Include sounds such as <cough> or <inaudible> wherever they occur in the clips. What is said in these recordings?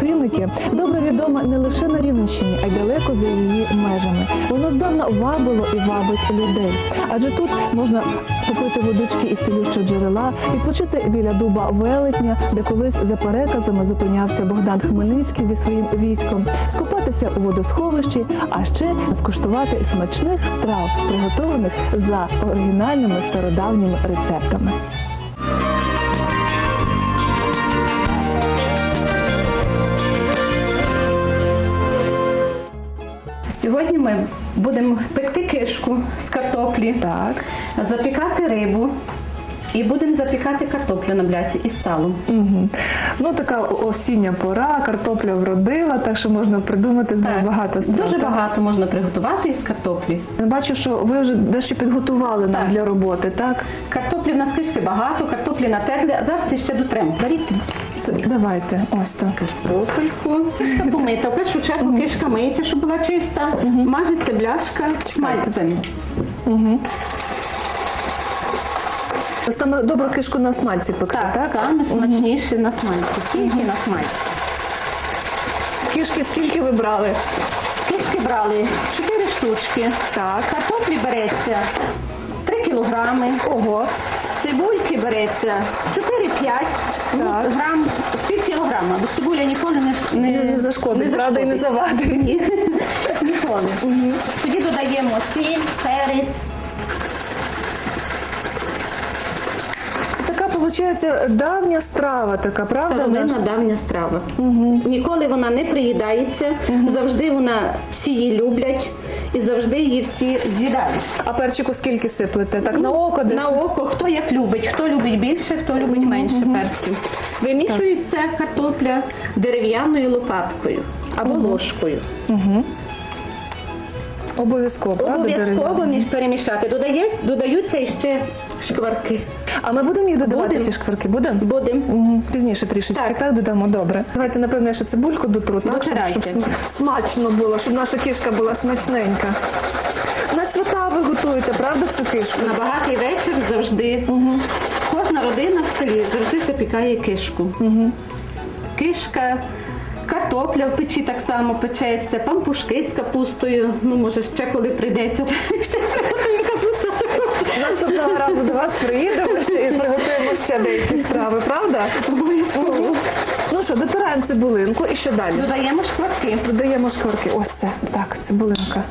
вареники добре відоме не лише на Рівненщині, а й далеко за її межами. Воно здавна вабило і вабить людей. Адже тут можна попити водички із цілющого джерела, відпочити біля дуба велетня, де колись за переказами зупинявся Богдан Хмельницький зі своїм військом, скупатися у водосховищі, а ще скуштувати смачних страв, приготованих за оригінальними стародавніми рецептами. Ми будемо пекти кишку з картоплі, Так. запікати рибу і будемо запікати картоплю на блясі із салом. Угу. Ну, така осіння пора, картопля вродила, так що можна придумати з нею багато страв. Дуже так? багато можна приготувати із картоплі. Бачу, що ви вже дещо підготували нам для роботи, так? Картоплі в нас кишки багато, картоплі натерли, а зараз ще дотремо. Беріть Давайте, ось так. картопельку. Кишка помита. В першу чергу кишка миється, щоб була чиста. Мажеться бляшка смальцем. Саме добру кишку на смальці пекти, Так, так? саме смачніше на смальці. Тільки на смальці. Кішки скільки ви брали? Кишки брали 4 штучки. Так. Картоплі береться 3 кілограми. Ого. Цибульки береться 4-5 ну, Так. грам, пів кілограма, бо цибуля ніколи не, не, Не, не зашкодить, правда, і не завадить. Ні. Ніколи. Тоді додаємо сіль, перець. Це така, виходить, давня страва така, правда? Старовинна наша? давня страва. Ніколи вона не приїдається, завжди вона всі її люблять і завжди її всі з'їдають. А перчику скільки сиплете? Так на око десь? На око, хто як любить, хто любить більше, хто любить менше перцю. Вимішується картопля дерев'яною лопаткою або ложкою. Обов'язково, правда? Обов'язково дерев'яна? між перемішати. Додає, додаються іще шкварки. А ми будемо їх додавати, Будем. ці шкварки? Будемо? Будемо. Мгм. Пізніше трішечки так. Так. додамо, добре. Давайте, напевно, ще цибульку дотру, так? Щоб, щоб см- смачно було, щоб наша кішка була смачненька. На свята ви готуєте, правда, цю кишку? На багатий вечір завжди. Кожна родина в селі завжди запікає кишку. Кишка. Картопля в печі так само печеться, пампушки з капустою. Ну, може, ще коли прийдеться, <laughs> ще приготуємо Разу до вас приїдемо ще і приготуємо ще деякі страви, правда? Обов'язково. Ну що, дотираємо цибулинку і що далі? Додаємо шкварки. Додаємо шкварки. Ось це. Так, цибулинка.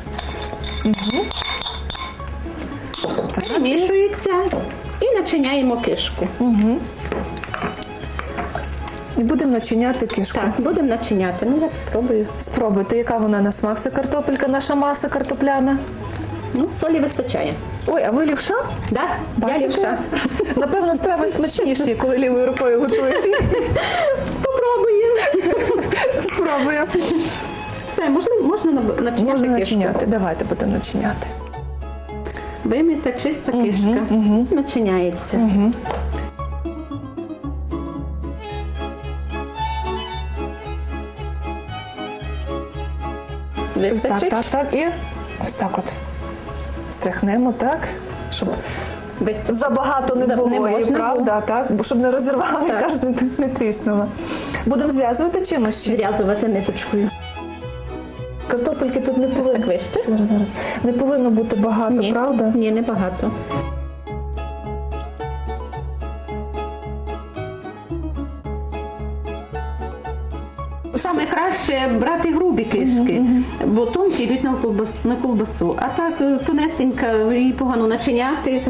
Змішується і начиняємо кишку. І будемо начиняти кишку. Так, будемо начиняти. Ну, я спробую. Спробуйте, яка вона на смак? Це картопелька, наша маса картопляна. Ну, солі вистачає. Ой, а ви лівша? Да? Я лівша. <laughs> Напевно, страви смачніші, коли лівою рукою готуєш. <laughs> Попробуємо. <laughs> Спробую. Все, можна, можна начиняти Можна начиняти. Давайте будемо начиняти. Вимита чиста кишка. Начиняється. Так, Вистачить? так, так. І ось так от. Стряхнемо, так? Щоб десь забагато не За- було, не можна правда? Так? Бо щоб не розірвали, Так. кажуть, не, не тріснула. Будемо зв'язувати чимось? Чи? Зв'язувати ниточкою. Картопельки тут не повинно. так вище? Зараз, зараз. Не повинно бути багато, Ні. правда? Ні, небагато. Саме краще брати грубі кишки, бо тонкі йдуть на колбасу, на колбасу. А так е, тонесенька її погано начиняти.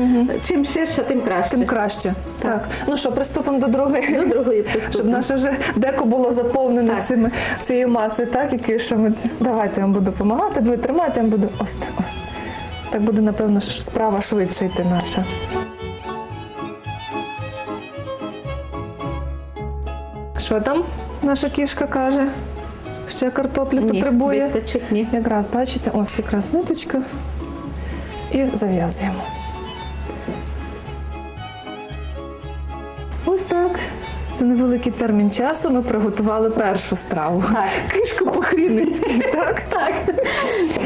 Чим ширше, тим краще. Тим краще. Так. Ну що, приступимо до другої. До другої <laughs> Щоб наше вже деко було заповнене Так. цими, цією масою, так, і кишами. Давайте я вам буду допомагати, ви тримайте, я вам буду ось так. Так буде, напевно, справа швидше йти наша. Що там наша кішка каже? Ще картоплі Ні, потребує. вистачить, ні. Якраз, бачите, ось якраз ниточка. І зав'язуємо. Ось так. За невеликий термін часу ми приготували першу страву. Так. Кишку по-хрінницьки, <laughs> так? Так,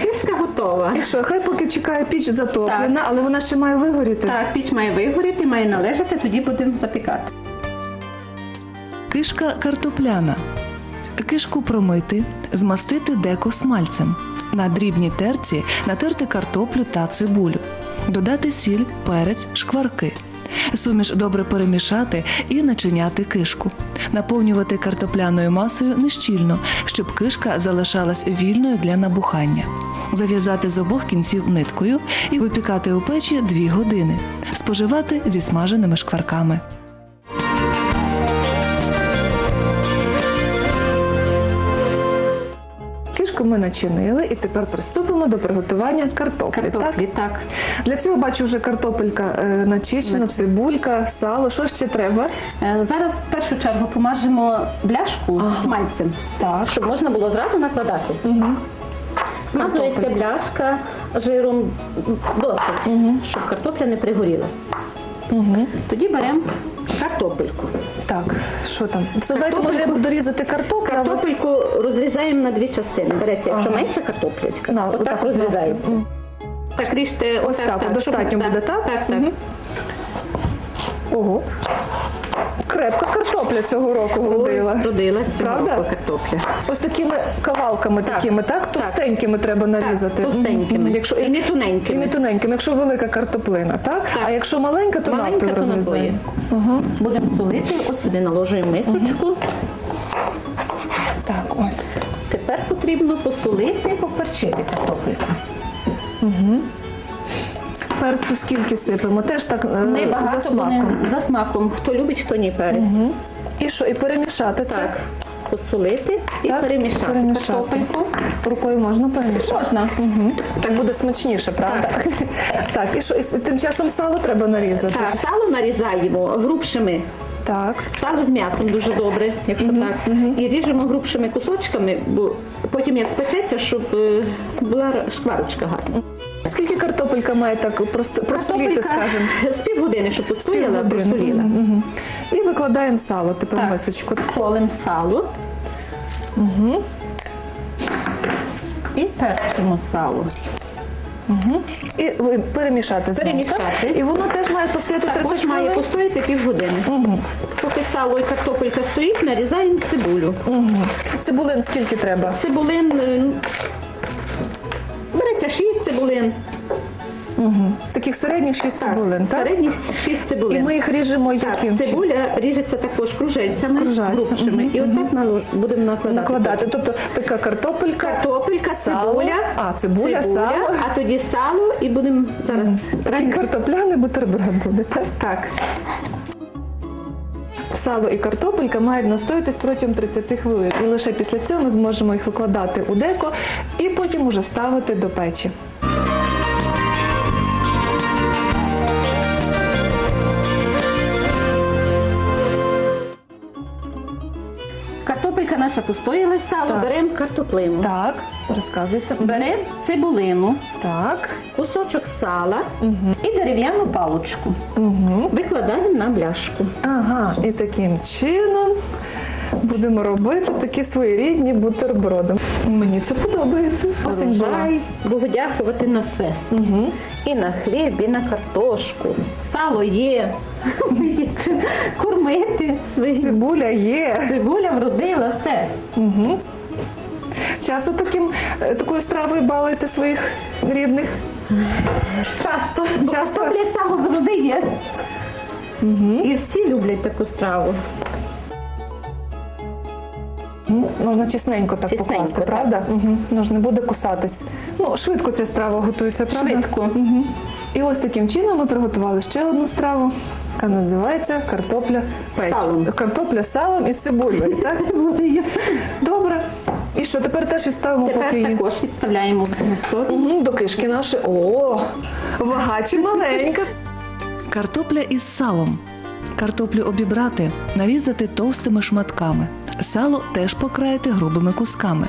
кишка готова. І що, хай поки чекає піч затоплена, але вона ще має вигоріти. Так, піч має вигоріти, має належати, тоді будемо запікати. Кишка картопляна. Кишку промити, змастити деко смальцем. На дрібній терці натерти картоплю та цибулю. Додати сіль, перець, шкварки. Суміш добре перемішати і начиняти кишку. Наповнювати картопляною масою нещільно, щоб кишка залишалась вільною для набухання. Зав'язати з обох кінців ниткою і випікати у печі 2 години. Споживати зі смаженими шкварками. Кишку ми начинили і тепер приступимо до приготування картоплі. Картоплі, так. Для цього бачу вже картопелька е, начищена, цибулька, сало. Що ще треба? Е, Зараз в першу чергу помажемо бляшку смальцем, Так. щоб можна було зразу накладати. Смазується Картопельку. бляшка жиром досить, щоб картопля не пригоріла. Тоді беремо картопельку. Так, що там? Це давайте може я буду різати картоплю. Картопельку розрізаємо на дві частини. Береться, якщо менша картопелька, На, отак отак, розрізається. Так ріжте Ось так, щоб- достатньо буде, так? Так, так. Мгм. Ого. Крепка картопля цього року вродила. Родилась цього Правда? року картопля. Ось такими кавалками Так, такими, так? так. Товстенькими треба нарізати. Так, товстенькими. Якщо... І не тоненькими. І не тоненькими, якщо велика картоплина, так? Так. А якщо маленька, то Маленька, навпіл розрізаємо. Будемо солити, от сюди наложуємо мисочку. Так, ось. Тепер потрібно посолити, поперчити картопельку. Перцю скільки сипемо? Теж так е, Ми за смаком. за смаком. Хто любить, хто ні перець. І що, і перемішати це? Так, посолити і Так, перемішати, перемішати. картопельку. Рукою можна перемішати? Можна. Угу. Так буде смачніше, правда? Так. <laughs> і що, і тим часом сало треба нарізати. Так, сало нарізаємо грубшими. Так. Сало з м'ясом дуже добре, якщо так. І ріжемо грубшими кусочками, бо потім як спечеться, щоб е, була шкварочка гарна. Картопелька має так просто просоліти, скажімо? з півгодини, щоб постояла, просоліла. І викладаємо сало тепер в мисочку. Солимо сало. І перчимо сало. І ви- перемішати знову, Перемішати. І воно теж має постояти 30 Також має постояти півгодини. Поки сало і картопелька стоїть, нарізаємо цибулю. Цибулин скільки треба? Цибулин е, береться 6 цибулин. Таких середніх 6 цибулин, так? Середніх 6 цибулин. І ми їх ріжемо Так, яким чином? цибуля ріжеться також кружельцями, грубшими. І отак налож... будемо накладати. накладати. Тобто така картопелька, Картопелька, Сало. цибуля, А, цибуля, сало. а тоді сало і будемо зараз і раніше. картопляний бутерброд буде, так? Так, Сало і картопелька мають настоятись протягом 30 хвилин. І лише після цього ми зможемо їх викладати у деко і потім уже ставити до печі. Наша постоялась, сало, Так. беремо картоплину. Так, розказуйте. Беремо цибулину, Так. кусочок сала і дерев'яну палочку. Викладаємо на бляшку. Ага, і таким чином будемо робити такі своєрідні бутерброди. Мені це подобається. Осінь була. Богу дякувати на все. І на хліб, і на картошку. Сало є. Чим <laughs> кормити своїх. Цибуля є. Цибуля вродила все. Часто таким, е, такою стравою балуєте своїх рідних. Часто. Часто? І сало завжди є. І всі люблять таку страву. Можна чесненько так Чесненько, покласти, так. правда? Угу. Ну ж не буде кусатись. Ну, швидко ця страва готується, правда? Швидко. Угу. І ось таким чином ми приготували ще одну страву, яка називається картопля печ. Салом. Картопля з салом і з цибулею. Так? <laughs> Добре. І що, тепер теж відставимо поки Тепер також відставляємо в сторону. Угу, до кишки наші. О, вага чи маленька. Картопля із салом. Картоплю обібрати, нарізати товстими шматками. Сало теж покраїти грубими кусками.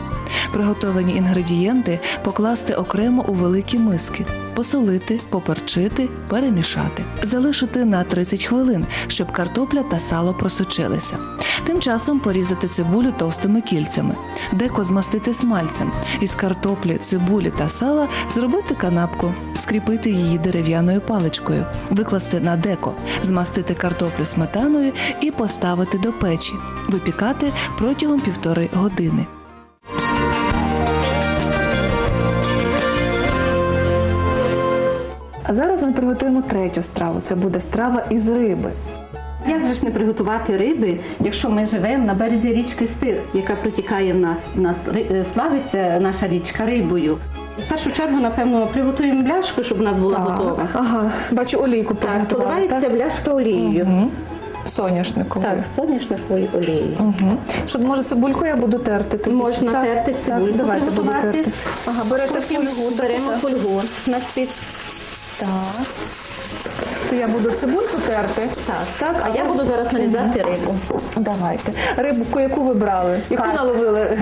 Приготовані інгредієнти покласти окремо у великі миски, посолити, поперчити, перемішати, залишити на 30 хвилин, щоб картопля та сало просочилися. Тим часом порізати цибулю товстими кільцями, деко змастити смальцем, із картоплі, цибулі та сала зробити канапку, скріпити її дерев'яною паличкою, викласти на деко, змастити картоплю сметаною і поставити до печі, випікати протягом півтори години. А зараз ми приготуємо третю страву. Це буде страва із риби. Як же ж не приготувати риби, якщо ми живемо на березі річки Стир, яка протікає в нас, в нас е, славиться наша річка рибою. В першу чергу, напевно, приготуємо бляшку, щоб у нас була готова. Ага, бачу олійку Так, поливається бляшка олією. Соняшниковою. Так, соняшниковою олією. Угу. Що, може, цибульку я буду терти? тоді? Можна Так, терти так, цибульку, давайте буду терти. Ага, берете фольгу. беремо фольгу на спід. Так. То я буду цибульку терти. Так, так. А я буду зараз нарізати рибу. Давайте. Рибку, яку ви брали? Яку Карп. наловили?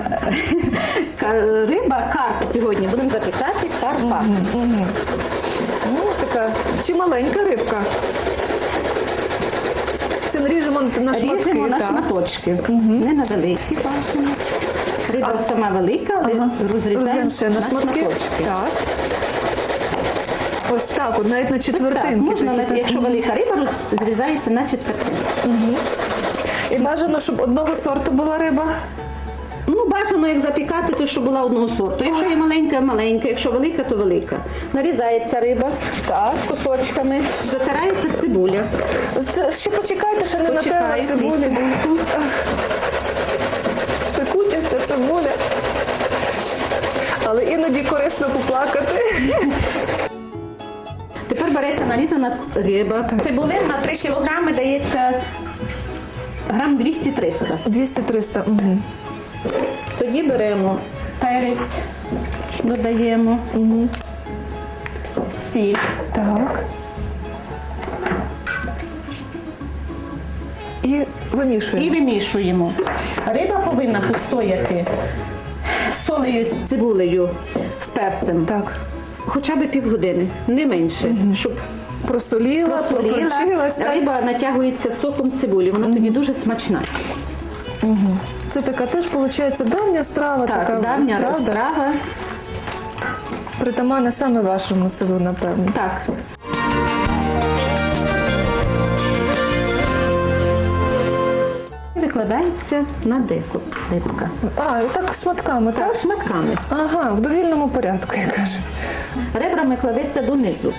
Риба, карп сьогодні. Будемо запікати карпа. Ну, така чи маленька рибка. На шматки. Ріжемо на шматочки. Угу. Не на великі бачимо. Риба сама велика, але Ага. розрізаємо ще на шматки. шматочки. Так. Ось так, от навіть на Так, можна, такі, на- так. якщо велика риба, розрізається на четвертинки. І бажано, щоб одного сорту була риба. Бажано, як запікати, то щоб була одного сорту. Якщо є маленька, маленька, якщо велика, то велика. Нарізається риба Так. кусочками, затирається цибуля. Це, ще почекайте, ще не натерла Почекай, цибулі. цибульку. Пекуча вся цибуля. Але іноді корисно поплакати. Тепер береться нарізана риба. Цибулин на 3 кілограми дається грам 200-300. 200-300. Угу. Тоді беремо перець, додаємо, сіль. Так. І вимішуємо. І вимішуємо. Риба повинна постояти з солею, з цибулею, з перцем. Так. Хоча б півгодини, не менше, щоб Просоліла, просоліла. Риба натягується соком цибулі, вона тоді дуже смачна. Це така теж, виходить, давня страва. Так, така, давня правда? страва. Притаманна саме вашому селу, напевно. Так. Викладається на деко рибка. А, і так шматками, так? Так, шматками. Ага, в довільному порядку, я кажу. Ребрами кладеться донизу,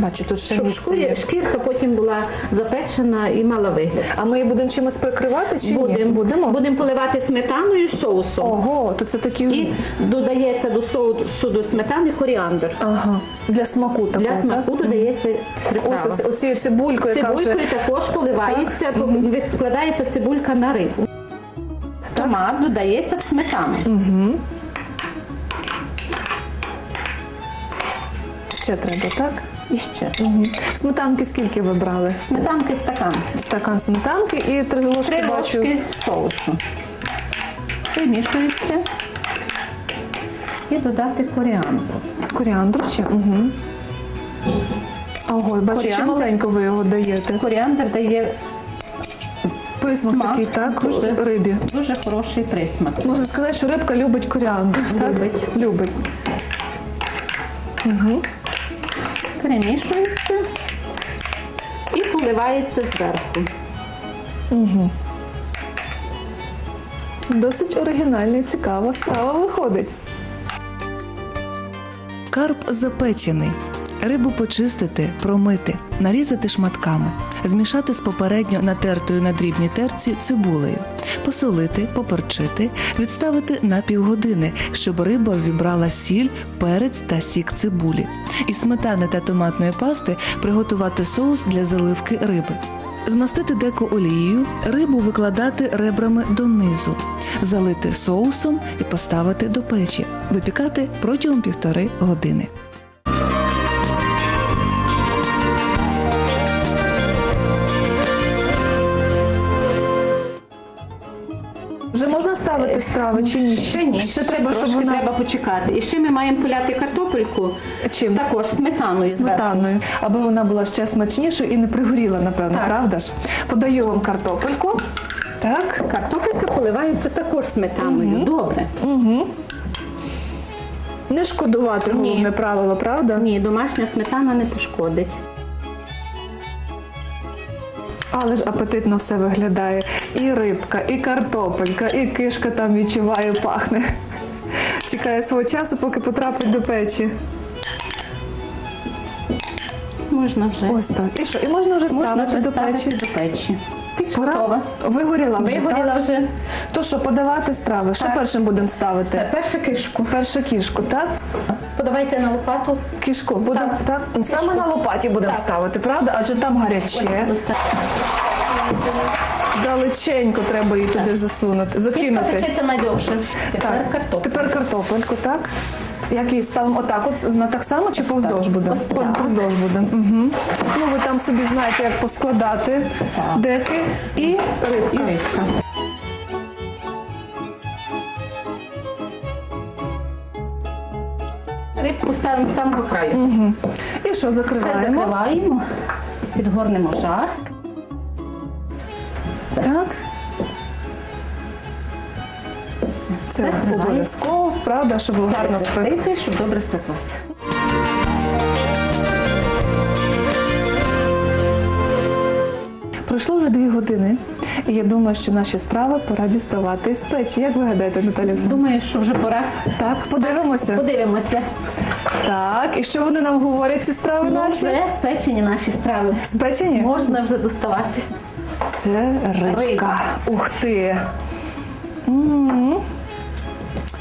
Бачу, тут ще щоб шкурі, шкірка потім була запечена і мала вигляд. А ми її будемо чимось прикривати чи ні? Будемо Будемо? Будемо поливати сметаною з соусом. Ого, то це такі вже... І додається до соусу до сметани коріандр. Ага, для смаку такого, Для смаку так? додається Ось приправа. оці, оці цибулькою, яка вже... Також поливається, викладається цибулька на рибу. Томат додається в сметану. Ще треба, так? І ще. Угу. Сметанки скільки ви брали? Сметанки стакан. Стакан сметанки і три ложки, Три бачу. ложки соусу. Примішується. І додати коріандру. Коріандру ще. Угу. Ого, бачу, чи маленько ви його даєте. Коріандр дає Присмак смак. такий, так, Дуже, рибі. дуже хороший присмак. Можна сказати, що рибка любить коріандр. так? Любить. Любить. Перемішується і поливається зверху. Досить оригінальна і цікава страва виходить. Карп запечений. Рибу почистити, промити, нарізати шматками, змішати з попередньо натертою на дрібній терці цибулею, посолити, поперчити, відставити на півгодини, щоб риба ввібрала сіль, перець та сік цибулі. Із сметани та томатної пасти приготувати соус для заливки риби. Змастити деко олією, рибу викладати ребрами донизу, залити соусом і поставити до печі, випікати протягом півтори години. Ставити страви чи ні? Ще ні, Ще треба, щоб вона треба почекати. І ще ми маємо поляти картопельку Чим? також сметаною зверху. аби вона була ще смачнішою і не пригоріла, напевно, Так. правда ж? Подаю вам картопельку. Так. Картопелька поливається також сметаною. Добре. Не шкодувати головне правило, правда? Ні, домашня сметана не пошкодить. Але ж апетитно все виглядає. І рибка, і картопелька, і кишка там відчуває, пахне. Чекає свого часу, поки потрапить до печі. Можна вже. Ось так. І що? І можна вже Можна ставити вже до ставити печі. до печі. Готова. Вигоріла вже. Вигоріла так? вже. То що, подавати страви? Що Так. першим будемо ставити? Першу кишку. Першу кішку, так? Подавайте на лопату. Кішку будемо так, саме на лопаті будемо Так. ставити, правда? Адже там гаряче. Ось так. Далеченько треба її туди засунути, закинути. печеться найдовше. Тепер картопля. Тепер картопельку, так? Як її ставимо отак, от так само чи повздовж буде? Ось так. Повздовж буде. Угу. Ну ви там собі знаєте, як поскладати деки і І рибка. рибка. Рибку ставимо з самого краю. І що Все закриваємо? закриваємо, підгорнемо жар. Так. Це обов'язково, правда, щоб гарно спити. Щоб добре спеклося. Пройшло вже дві години, і я думаю, що наші страви пора діставати з печі. Як ви гадаєте, Наталя? Думаю, що вже пора. Так, подивимося. Подивимося. Так, і що вони нам говорять, ці страви Ну, наші? вже спечені наші страви. Спечені? Можна вже доставати. Це рибка. Риба. Ух ти. М.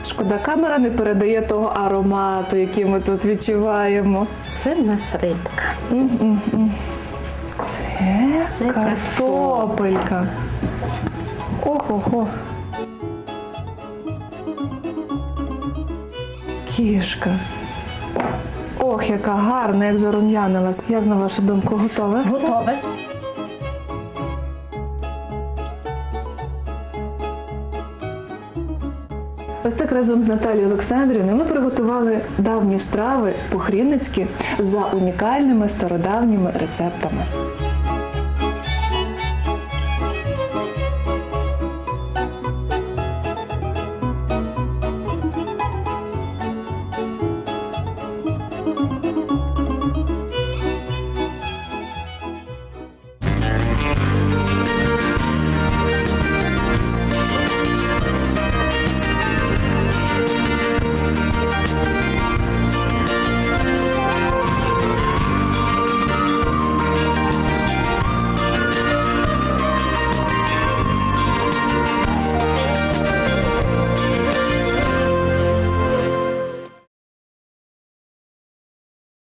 Шкода, камера не передає того аромату, який ми тут відчуваємо. Це в нас рибка. Е, Це картопелька. Ох-охо. Кішка. Ох, яка гарна, як зарум'янилась. Як на вашу думку, готове? все? Готове. Ось так разом з Наталією Олександрівною ми приготували давні страви похрінницькі за унікальними стародавніми рецептами.